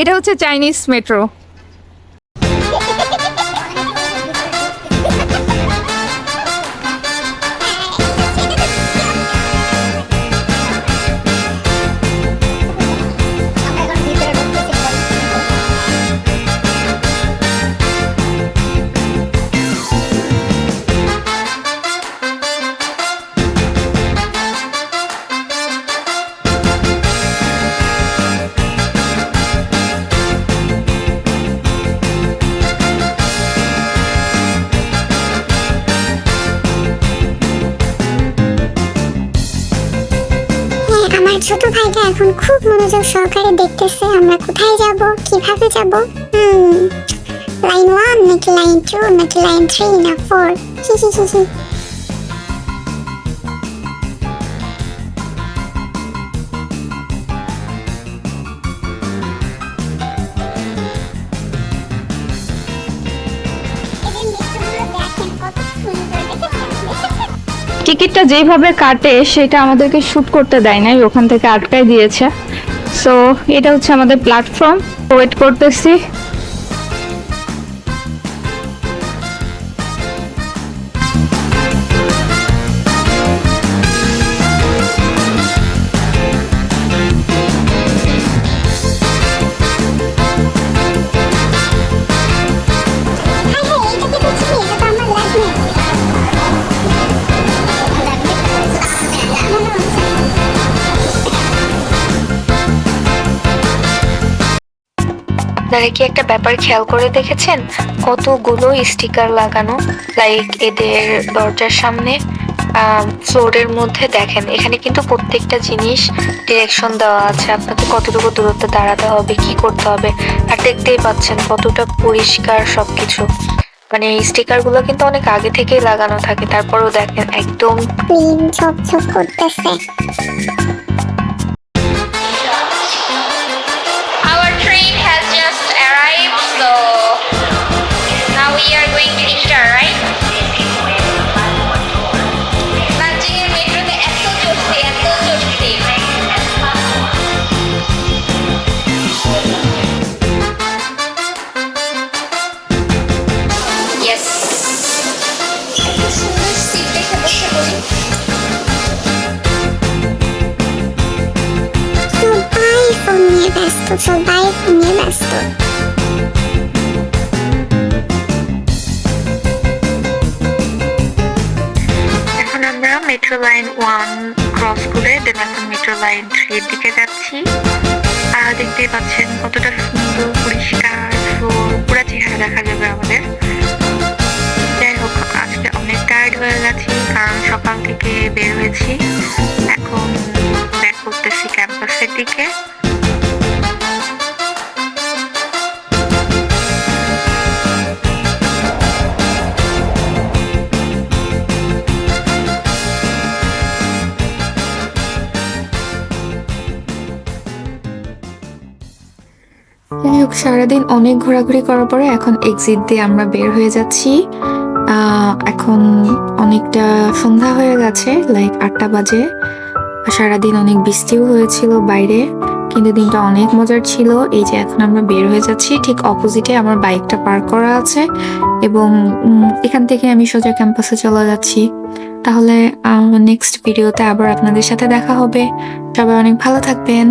এটা হচ্ছে Chinese metro. আমার ছোট ভাইটা এখন খুব মনোযোগ সহকারে দেখতেছে আমরা কোথায় যাব, কীভাবে যাব? লাইন ওয়ান নাকি লাইন টু নাকি লাইন থ্রি না ফোর টিকিটটা যেভাবে কাটে, সেটা আমাদেরকে শ্যুট করতে দেয় নাই, ওখান থেকে আটকায় দিয়েছে। সো এটা হচ্ছে আমাদের প্ল্যাটফর্ম ওয়েট করতেছি। আপনারা কি একটা ব্যাপার খেয়াল করে দেখেছেন? কতগুলো স্টিকার লাগানো লাইক এদের দরজার সামনে ফ্লোরের মধ্যে দেখেন। এখানে কিন্তু প্রত্যেকটা জিনিস ডিরেকশন দেওয়া আছে। আপনাকে কতটুকু দূরত্বে দাঁড়াতে হবে, কি করতে হবে, আর দেখতেই পাচ্ছেন কতটা পরিষ্কার সবকিছু। মানে এই স্টিকারগুলো কিন্তু অনেক আগে থেকেই লাগানো থাকে, তারপরেও দেখেন একদম করতেছে। নিয়ে ব্যস্ত। এখন আমরা মেট্রো লাইন ওয়ান ক্রস করে দেন মেট্রো লাইন থ্রির দিকে যাচ্ছি। আর দেখতেই পাচ্ছেন কতটা সুন্দর পরিষ্কার, পুরো চেহারা দেখা যাবে আমাদের। যাই হোক, আজকে অনেক টায়ার্ড হয়ে গেছি, কারণ সকাল থেকে বের হয়েছি। এখন ব্যাক করতেছি ক্যাম্পাসের দিকে। সারাদিন অনেক ঘোরাঘুরি করার পরে এখন এক্সিট দিয়ে আমরা বের হয়ে যাচ্ছি। এখন অনেকটা সন্ধ্যা হয়ে গেছে লাইক আটটা বাজে। সারাদিন অনেক বৃষ্টিও হয়েছিল বাইরে, কিন্তু দিনটা অনেক মজার ছিল। এই যে এখন আমরা বের হয়ে যাচ্ছি, ঠিক অপোজিটে আমার বাইকটা পার্ক করা আছে এবং এখান থেকে আমি সোজা ক্যাম্পাসে চলে যাচ্ছি। তাহলে নেক্সট ভিডিওতে আবার আপনাদের সাথে দেখা হবে। সবাই অনেক ভালো থাকবেন।